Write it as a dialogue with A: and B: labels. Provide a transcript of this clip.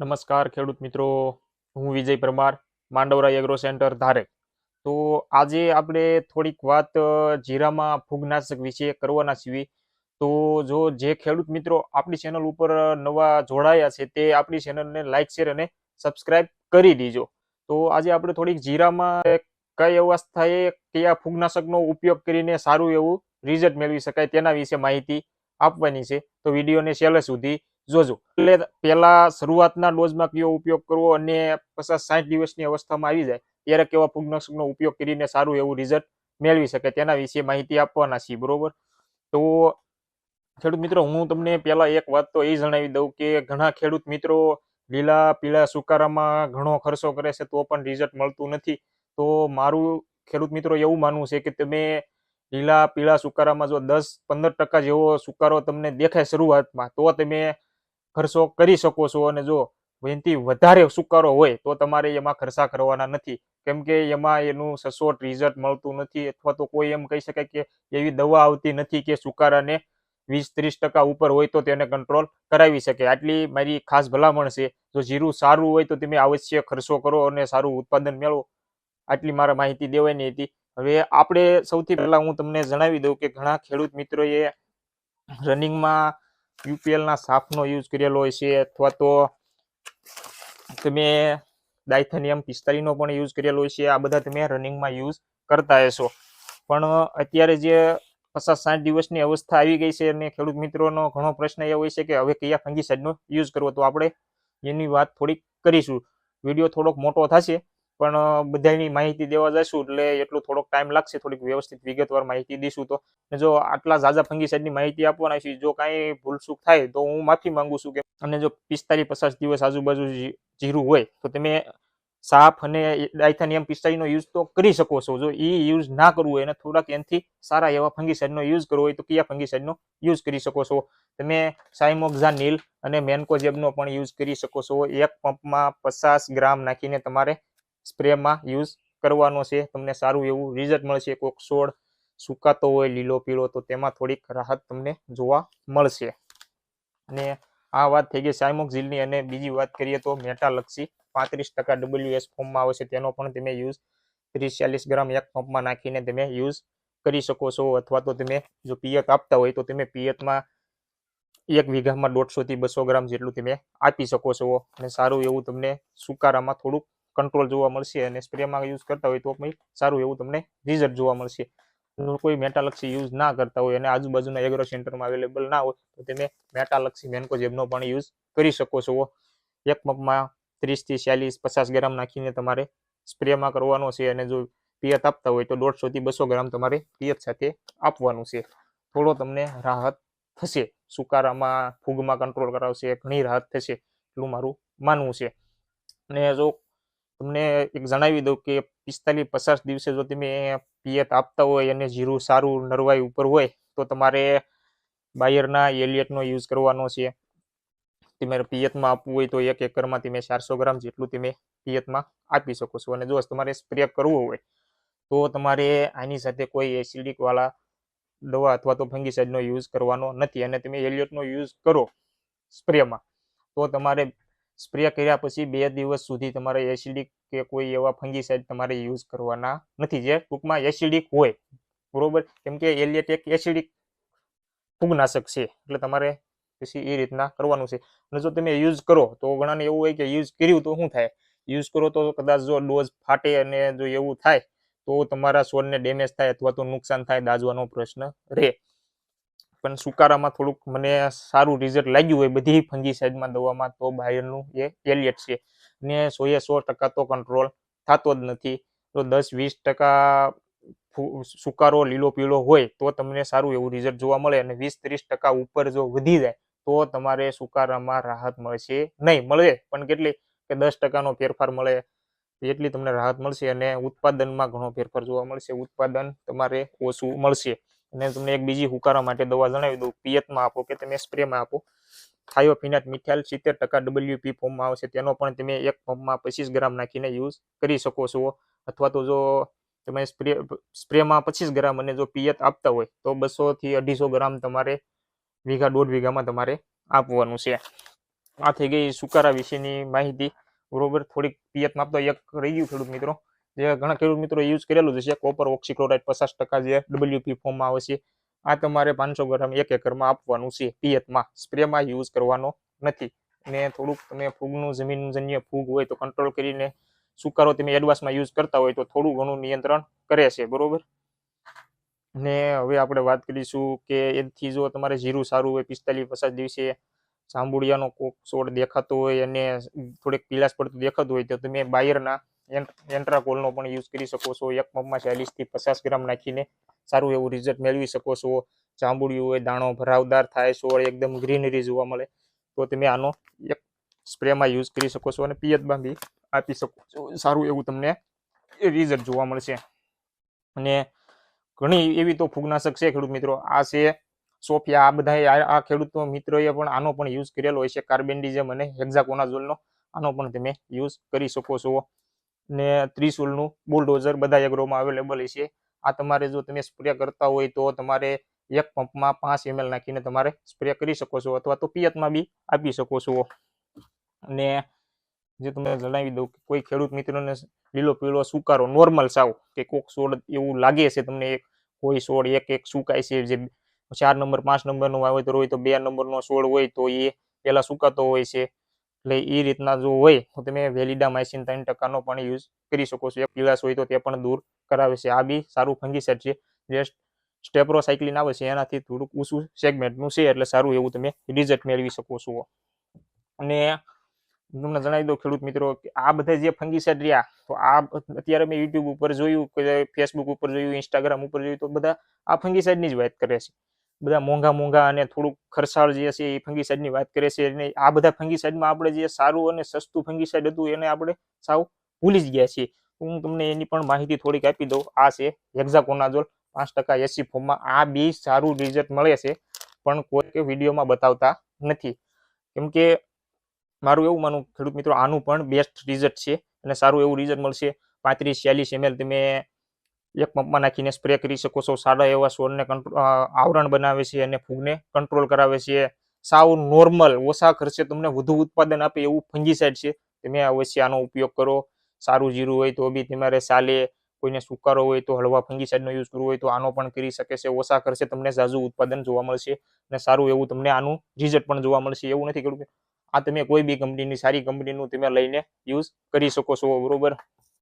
A: નમસ્કાર ખેડૂત મિત્રો, હું વિજય પરમાર, માંડવરા એગ્રો સેન્ટર ધારેક. તો આજે આપણે થોડીક વાત જીરામાં ફૂગનાશક વિશે કરવાના છીએ. તો જો જે ખેડૂત મિત્રો આપણી ચેનલ ઉપર નવા જોડાયા છે, તે આપણી ચેનલને લાઇક શેર અને સબસ્ક્રાઇબ કરી દીજો. તો આજે આપણે થોડીક જીરામાં કઈ અવસ્થાએ કયા ફૂગનાશકનો ઉપયોગ કરીને સારું એવું રિઝલ્ટ મેળવી શકાય તેના વિશે માહિતી આપવાની છે. તો વિડીયોને છેલ્લે સુધી જોજો એટલે પહેલા શરૂઆતના ડોઝમાં કયો ઉપયોગ કરવો અને પચાસ સાઠ દિવસની અવસ્થામાં આવી જાય, ત્યારે કેવા ફૂગનાશકનો ઉપયોગ કરીને સારું એવું રિઝલ્ટ મેળવી શકે તેના વિશે માહિતી આપવાના છીએ, બરોબર? તો ખેડૂત મિત્રો, હું તમને પહેલા એક વાત તો એ જણાવી દઉં કે ઘણા ખેડૂત મિત્રો લીલા, પીળા, સુકારામાં ઘણો ખર્ચો કરે છે તો પણ રિઝલ્ટ મળતું નથી. તો મારું ખેડૂત મિત્રો એવું માનવું છે કે તમે લીલા, પીળા, સુકારામાં જો દસ, પંદર ટકા જેવો સુકારો તમને દેખાય શરૂઆતમાં, તો તમે ખર્ચો કરી શકો છો અને જો એનાથી વધારે સુકારો હોય તો તમારે એમાં ખર્ચા કરવાના નથી. કેમ કે એમાં એનું સચોટ રિઝલ્ટ મળતું નથી અથવા તો કોઈ એમ કહી શકાય કે એવી દવા આવતી નથી કે સુકારાને વીસ ત્રીસ ટકા ઉપર હોય તો તેને કંટ્રોલ કરાવી શકે. આટલી મારી ખાસ ભલામણ છે. જો જીરું સારું હોય તો તમે અવશ્ય ખર્ચો કરો અને સારું ઉત્પાદન મેળવો. આટલી મારા માહિતી દેવાની હતી. હવે આપણે સૌથી પહેલા હું તમને જણાવી દઉં કે ઘણા ખેડૂત મિત્રોએ રનિંગમાં યુપીએલના સાફનો યુઝ કરેલો હોય છે અથવા તો તમે ડાયથેનિયમ પિસ્તાલીનો પણ યુઝ કરેલો હોય છે. આ બધા તમે રનિંગમાં યુઝ કરતા હશો. પણ અત્યારે જે પચાસ સાઠ દિવસની અવસ્થા આવી ગઈ છે અને ખેડૂત મિત્રોનો ઘણો પ્રશ્ન એ હોય છે કે હવે કયા ફંગીસાઇડનો યુઝ કરવો? તો આપણે એની વાત થોડીક કરીશું. વીડિયો થોડોક મોટો થશે. પણ બધાની માહિતી દેવા જશું એટલે એટલો થોડોક ટાઈમ લાગશે, થોડીક વ્યવસ્થિત વિગતવાર માહિતી દઈશું તો. જો આટલા ઝાઝા ફંગીસાઇડની માહિતી આપવાના છે જો કાંઈ ભૂલચૂક થાય તો હું માફી માંગુ છું કે અને જો પિસ્તાલીસ પચાસ દિવસ આજુબાજુ જીરું હોય તો તમે સાફ અને ડાયથાનિયમ પિસ્તાળીનો યુઝ તો કરી શકો છો. જો એ યુઝ ના કરવું હોય અને થોડાક એનાથી સારા એવા ફંગીસાઇડનો યુઝ કરવો હોય તો કયા ફંગીસાઇડનો યુઝ કરી શકો છો? તમે સાઇમોક્ઝાનિલ અને મેન્કોજેબનો પણ યુઝ કરી શકો છો. એક પંપમાં પચાસ ગ્રામ નાખીને તમારે સ્પ્રેમાં યુઝ કરવાનો છે. તમને સારું એવું રિઝલ્ટ મળશે. કોઈક છોડ સુકાતો હોય, લીલો, પીળો, તો તેમાં થોડીક રાહત તમને જોવા મળશે. અને આ વાત થઈ ગઈ સાયમોક્ઝિલની. અને બીજી વાત કરીએ તો મેટાલક્ષી પાંત્રીસ ટકા ડબલ્યુએસ ફોર્મમાં આવે છે. તેનો પણ તમે યુઝ ત્રીસ ચાલીસ ગ્રામ એક પંપમાં નાખીને તમે યુઝ કરી શકો છો. અથવા તો તમે જો પિયત આપતા હોય, તો તમે પિયતમાં એક વીઘામાં દોઢસોથી બસો ગ્રામ જેટલું તમે આપી શકો છો. અને સારું એવું તમને સુકારામાં થોડુંક કંટ્રોલ જોવા મળશે અને સ્પ્રેમાં યુઝ કરતા હોય તો પણ સારું એવું તમને રિઝલ્ટ જોવા મળશે. કોઈ મેટાલક્ષી યુઝ ના કરતા હોય અને આજુબાજુના એગ્રો સેન્ટરમાં અવેલેબલ ના હોય, તો તમે મેટાલક્ષી મેન્કોજેબનો પણ યુઝ કરી શકો છો. એક પંપમાં ત્રીસથી ચાલીસ, પચાસ ગ્રામ નાખીને તમારે સ્પ્રેમાં કરવાનો છે અને જો પિયત આપતા હોય તો દોઢસોથી બસો ગ્રામ તમારે પિયત સાથે આપવાનું છે. થોડો તમને રાહત થશે. સુકારામાં ફૂગમાં કંટ્રોલ કરાવશે, ઘણી રાહત થશે, એટલું મારું માનવું છે. અને જો તમને એક જણાવી દઉં કે પિસ્તાલીસ પચાસ દિવસે જો તમે પિયત આપતા હોય અને જીરું સારું નરવાઈ ઉપર હોય, તો તમારે બાયરના એલિયટનો યુઝ કરવાનો છે. તમારે પિયતમાં આપવું હોય તો એક એકરમાં તમે ચારસો ગ્રામ જેટલું તમે પિયતમાં આપી શકો છો. અને જો તમારે સ્પ્રે કરવો હોય, તો તમારે આની સાથે કોઈ એસિડિક વાળા દવા અથવા તો ફંગીસાઇડનો યુઝ કરવાનો નથી. અને તમે એલિયટનો યુઝ કરો સ્પ્રેમાં, તો તમારે સ્પ્રે કર્યા પછી બે દિવસ સુધી તમારે એસિડિક કે કોઈ એવા ફંગીસાઇડ તમારે યુઝ કરવાના નથી. જે ટૂંકમાં એસિડિક હોય, બરોબર? કેમ કે એલિયટ એક એસિડિક ફૂગનાશક છે, એટલે તમારે પછી એ રીતના કરવાનું છે. અને જો તમે યુઝ કરો, તો ઘણાને એવું હોય કે યુઝ કર્યું તો શું થાય? યુઝ કરો તો કદાચ જો ડોઝ ફાટે અને જો એવું થાય, તો તમારા છોડને ડેમેજ થાય અથવા તો નુકસાન થાય દાજવાનો પ્રશ્ન રહે. પણ સુકારામાં થોડુંક મને સારું રિઝલ્ટ લાગ્યું હોય બધી ફંગીસાઇડમાં દવામાં, તો બાયરનું એ એલિયટ છે. ને સોએ સો ટકા તો કંટ્રોલ થતો જ નથી. તો દસ વીસ ટકા સુકારો લીલો પીળો હોય, તો તમને સારું એવું રિઝલ્ટ જોવા મળે અને વીસ ત્રીસ ટકા ઉપર જો વધી જાય, તો તમારે સુકારામાં રાહત મળશે નહીં. મળે, પણ કેટલી? કે દસ ટકાનો ફેરફાર મળે એટલી તમને રાહત મળશે અને ઉત્પાદનમાં ઘણો ફેરફાર જોવા મળશે. ઉત્પાદન તમારે ઓછું મળશે. અને તમને એક બીજી હુકારા માટે દવા જણાવી દઉં. પિયતમાં આપો કે તમે સ્પ્રેમાં આપો. થાયોફિનાટ મિથાઇલ સિત્તેર ટકા ડબલ્યુપી ફોર્મમાં આવશે. તેનો પણ તમે એક પંપમાં પચીસ ગ્રામ નાખીને યુઝ કરી શકો છો. અથવા તો જો તમે સ્પ્રે, સ્પ્રેમાં પચીસ ગ્રામ અને જો પિયત આપતા હોય, તો બસોથી અઢીસો ગ્રામ તમારે વીઘા, દોઢ વીઘામાં તમારે આપવાનું છે. આ થઈ ગઈ સુકારા વિશેની માહિતી. બરોબર, થોડીક પિયતમાં આપતો એક રહી ગયું ખેડૂત મિત્રો. જે ઘણા ખેડૂત મિત્રો યુઝ કરેલું છે કોપર ઓક્સિક્લોરાઇડ પચાસ ટકા જે ડબલ્યુપી ફોર્મમાં આવે છે, આ તમારે પાંચસો ગ્રામ એક એકરમાં આપવાનું છે પિયતમાં સ્પ્રેમાં યુઝ કરવાનો નથી. ને થોડુંક તમે ફૂગનું જમીનજન્ય ફૂગ હોય તો કંટ્રોલ કરીને સુકારો તમે એડવાન્સમાં યુઝ કરતા હોય તો થોડું ઘણું નિયંત્રણ કરે છે, બરોબર? ને હવે આપણે વાત કરીશું કે એથી જો તમારે જીરું સારું હોય, પિસ્તાલીસ પચાસ દિવસે જાંબુડિયાનો કોક છોડ દેખાતો હોય અને થોડીક પીલાશ પડતું દેખાતું હોય તો તમે બાયરના એન્ટ્રાકોલનો પણ યુઝ કરી શકો છો. એક પંપમાં ચાલીસથી પચાસ ગ્રામ નાખીને સારું એવું રિઝલ્ટ મેળવી શકો છો. જાંબુડિયું હોય, દાણો ભરાવદાર થાય, છોડ એકદમ ગ્રીનરી જોવા મળે, તો તમે આનો એક સ્પ્રેમાં યુઝ કરી શકો છો અને પિયતમાં બી આપી શકો છો. સારું એવું તમને રિઝલ્ટ જોવા મળશે. અને ઘણી એવી તો ફૂગનાશક છે ખેડૂત મિત્રો. આ છે સોફિયા. આ બધા આ ખેડૂત મિત્રોએ પણ આનો પણ યુઝ કરેલો હોય છે. કાર્બેન્ડિઝમ અને હેક્ઝાકોનાઝોલનો આનો પણ તમે યુઝ કરી શકો છો. ને ત્રિશુલનું બુલડોઝર બધા એગ્રોમાં અવેલેબલ છે. આ તમારે જો તમે સ્પ્રે કરતા હોય તો તમારે એક પંપમાં પાંચ એમએલ નાખીને તમારે સ્પ્રે કરી શકો છો અથવા તો પિયતમાં બી આપી શકો છો. અને જે તમને જણાવી દઉં કે કોઈ ખેડૂત મિત્રોને લીલો પીળો સુકારો નોર્મલ સાવ કે કોક છોડ એવું લાગે છે તમને એક, કોઈ છોડ એક એક સુકાય છે જે ચાર નંબર, પાંચ નંબરનું વાવેતર હોય તો બે નંબરનો છોડ હોય તો એ પહેલાં સુકાતો હોય છે. એટલે એ રીતના જો હોય, તો તમે વેલિડામાઇસિન ત્રણ ટકાનો પણ યુઝ કરી શકો છો. પીળાશ હોય તો તે પણ દૂર કરાવે છે. આ બી સારું ફંગીસાઇડ છે. જે સ્ટેપ્રોસાઇક્લિન આવે છે, એનાથી થોડુંક ઊંચું સેગમેન્ટનું છે, એટલે સારું એવું તમે રિઝલ્ટ મેળવી શકો છો. અને તમને જણાવી દઉં ખેડૂત મિત્રો કે આ બધા જે ફંગીસાઇડ રહ્યા, તો આ અત્યારે મેં યુટ્યુબ ઉપર જોયું, કે ફેસબુક ઉપર જોયું, ઇન્સ્ટાગ્રામ ઉપર જોયું, તો બધા આ ફંગીસાઇડની જ વાત કરે છે. બધા મોંઘા મોંઘા અને થોડુંક ખર્ચાળ જે છે એ ફંગીસાઇડની વાત કરે છે અને આ બધા ફંગીસાઇડમાં આપણે જે સારું અને સસ્તું ફંગીસાઇડ હતું એને આપણે સાવ ભૂલી જ ગયા છીએ. હું તમને એની પણ માહિતી થોડીક આપી દઉં. આ છે હેક્ઝાકોનાઝોલ પાંચ ટકા એસી ફોર્મમાં આ બે સારું રિઝલ્ટ મળે છે, પણ કોઈ વિડીયોમાં બતાવતા નથી. કેમ કે મારું એવું માનું ખેડૂત મિત્રો, આનું પણ બેસ્ટ રિઝલ્ટ છે અને સારું એવું રિઝલ્ટ મળશે. પાંત્રીસ, ચાલીસ એમએલ તમે એક પંપમાં નાખીને સ્પ્રે કરી શકો છો. સારા એવા છોડને આવરણ બનાવે છે અને ફૂગને કંટ્રોલ કરાવે છે. સાવ નોર્મલ ઓછા ખર્ચે તમને વધુ ઉત્પાદન આપે એવું ફંગીસાઇડ છે. તમે અવશ્ય આનો ઉપયોગ કરો. સારું જીરું હોય તો બી તમારે ચાલે કોઈને સુકારો હોય તો હળવા ફંગીસાઇડનો યુઝ કરવો હોય તો આનો પણ કરી શકે છે. ઓછા ખર્ચે તમને ઝાઝુ ઉત્પાદન જોવા મળશે અને સારું એવું તમને આનું રિઝલ્ટ પણ જોવા મળશે. એવું નથી કરવું આ તમે કોઈ બી કંપનીની સારી કંપનીનું તમે લઈને યુઝ કરી શકો છો. બરોબર?